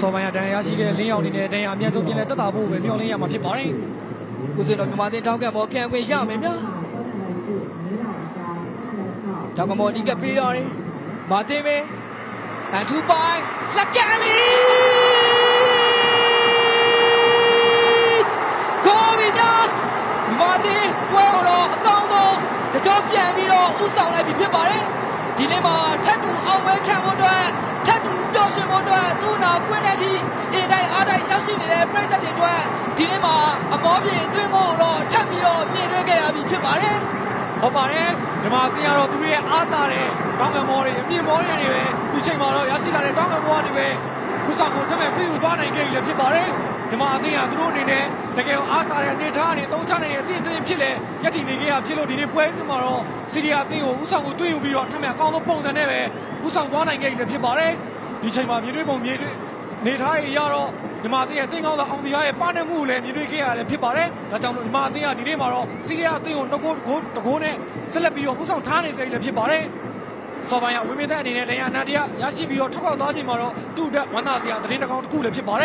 စောပိုင်းကတန်ရာရရှိခဲ့တဲ့လင်းရောင်နေနဲ့တန်ရာအမြတ်ဆုံးပြင်လဲတက်တာဖို့ပဲမျှော်လင့်ရမှာဖြစ်ပါတယ်ဦးစင်တော်မြန်မာတင်တောင်းကံပေါ်ခံခွင့်ရမယ်ဗျာတောင်းကံပေါ်ဒီကပေးတော့တယ်မာတင်ပဲအန်ထူပိုင်လက်ကမ်းပြီကိုဗီညာမာတင်ပွဲတော်အကောင်းဆုံးတကြောပြန်ပြီးတော့ဥဆောင်လိုက်ပြီဖြစ်ပါတယ်ဒီနေ့မှာထပ်တူအောင်ပွဲခံဖို့အတွက်ထပ်တူပျော်ရွှင် ဖို့အတွက်သူ့နာကွင်းတဲ့အထိအင်တိုင်းအားတိုင်းရောက်ရှိနေတဲ့ပြည်သက်တွေအတွက်ဒီနေ့မှာအမောပြေအတွင်းကိုတော့ထပ်ပြီးတော့မြင်တွေ့ခဲ့ရပြီဖြစ်ပါတယ်ဟုတ်ပါတယ်ဒီမှာတင်ရတော့သူရဲ့အားတာတဲ့တောင်းကမောတွေအမြင့်မောတွေနေပဲဒီချိန်မှာတော့ရရှိလာတဲ့တောင်းကမောတွေပဲဥဆောင်ကိုတက်မဲ့သိယူသွားနိုင်ခဲ့ပြီလည်းဖြစ်ပါတယ်ဒီမှာအသင်းကသူတို့အနေနဲ့တကယ်အားတာတဲ့အနေထားကနေတုံးချနိုင်တဲ့အသင်းအသင်းဖြစ်လေရက်တည်နေခဲ့ရဖြစ်လို့ဒီနေ့ပွဲစဉ်မှာတော့စီရီယာအသင်းကိုဥဆောင်ကိုတွေ့ယူပြီးတော့ထပ်မဲ့အကောင်းဆုံးပုံစံနဲ့ပဲဥဆောင်သွားနိုင်ခဲ့ပြီလည်းဖြစ်ပါတယ် ဒီချိန်မှာမြေတွေးပုံမြေတွေနေထားရတော့ဒီမှာအသင်းရဲ့တင်းကောင်းသောအောင်တရားရဲ့ပါနေမှုကိုလည်းမြင်တွေ့ခဲ့ရတယ်ဖြစ်ပါတယ်ဒါကြောင့်လို့ဒီမှာအသင်းကဒီနေ့မှာတော့စီရီယာအသင်းကိုတကိုးတကိုးတကိုးနဲ့ဆက်လက်ပြီးတော့ဥဆောင်ထားနေသေးတယ်လည်းဖြစ်ပါတယ်စောပိုင်းကဝင်းမင်းသက်အနေနဲ့တရားအနာတရားရရှိပြီးတော့ထောက်ခေါက်သွားချိန်မှာတော့သူ့အတွက်ဝမ်းသာစရာသတင်းတစ်ကောင်းတစ်ခုလည်းဖြစ်ပါတယ်